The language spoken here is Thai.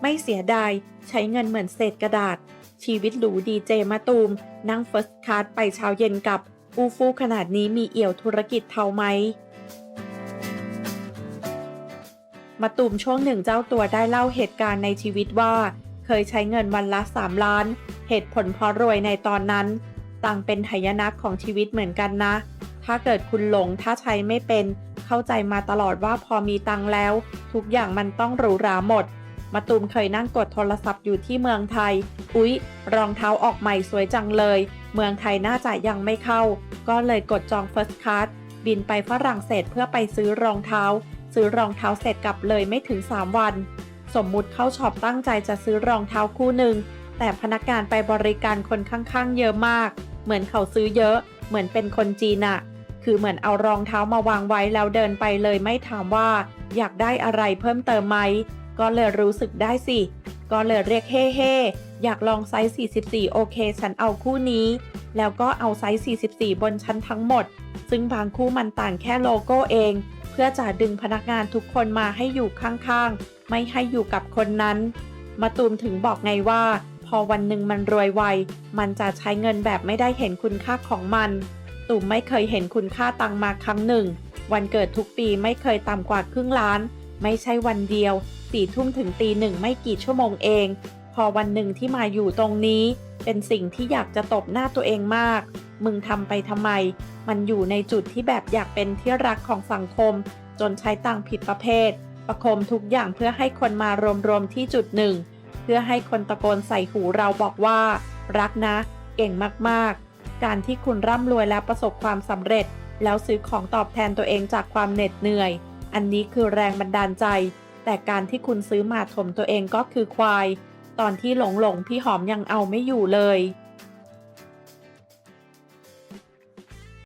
ไม่เสียดาย ใช้เงินเหมือนเศษกระดาษ ชีวิตหรูดีเจมาตูม นั่งเฟิร์สคลาสไปเช้าเย็นกับ อูฟูขนาดนี้มีเอี่ยวธุรกิจเทาไหมมาตูมช่วงหนึ่งเจ้าตัวได้เล่าเหตุการณ์ในชีวิตว่า เคยใช้เงินวันละ 3 ล้าน เหตุผลเพราะรวยในตอนนั้น ต่างเป็นหายนะของชีวิตเหมือนกันนะ ถ้าเกิดคุณหลงถ้าใช้ไม่เป็น เข้าใจมาตลอดว่าพอมีตังค์แล้ว ทุกอย่างมันต้องหรูหราหมดมาตูมเคยนั่งกดโทรศัพท์อยู่ที่เมืองไทย อุ๊ย รองเท้าออกใหม่สวยจังเลย เมืองไทยน่าจะยังไม่เข้า ก็เลยกดจอง First Class บินไปฝรั่งเศสเพื่อไปซื้อรองเท้า ซื้อรองเท้าเสร็จกลับเลยไม่ถึง 3 วัน สมมุติเข้าช็อปตั้งใจจะซื้อรองเท้าคู่หนึ่ง แต่พนักงานไปบริการคนข้างๆ เยอะมาก เหมือนเขาซื้อเยอะ เหมือนเป็นคนจีนอะ คือเหมือนเอารองเท้ามาวางไว้แล้วเดินไปเลยไม่ถามว่า อยากได้อะไรเพิ่มเติมไหม ก็เลยรู้สึกได้สิ ก็เลยเรียกเฮ่เฮอยากลองไซส์ 44 โอเค ฉันเอาคู่นี้ แล้วก็เอาไซส์ 44 บนชั้นทั้งหมด ซึ่งบางคู่มันต่างแค่โลโก้เอง เพื่อจะดึงพนักงานทุกคนมาให้อยู่ข้างๆ ไม่ให้อยู่กับคนนั้น มาตูมถึงบอกไงว่า พอวันหนึ่งมันรวยไว มันจะใช้เงินแบบไม่ได้เห็นคุณค่าของมัน ตูมไม่เคยเห็นคุณค่าตังมาครั้งหนึ่ง วันเกิดทุกปีไม่เคยต่ำกว่าครึ่งล้าน ไม่ใช่วันเดียวสี่ทุ่มถึงตีหนึ่งไม่กี่ชั่วโมงเอง พอวันหนึ่งที่มาอยู่ตรงนี้ เป็นสิ่งที่อยากจะตบหน้าตัวเองมาก มึงทำไปทำไม มันอยู่ในจุดที่แบบอยากเป็นที่รักของสังคม จนใช้ตังผิดประเภท ประคมทุกอย่างเพื่อให้คนมารวมๆที่จุดหนึ่ง เพื่อให้คนตะโกนใส่หูเราบอกว่า รักนะ เก่งมากๆ การที่คุณร่ำรวยและประสบความสำเร็จ แล้วซื้อของตอบแทนตัวเองจากความเหน็ดเหนื่อย อันนี้คือแรงบันดาลใจ แต่การที่คุณซื้อมาถมตัวเองก็คือควาย ตอนที่หลงหลงๆพี่หอมยังเอาไม่อยู่เลย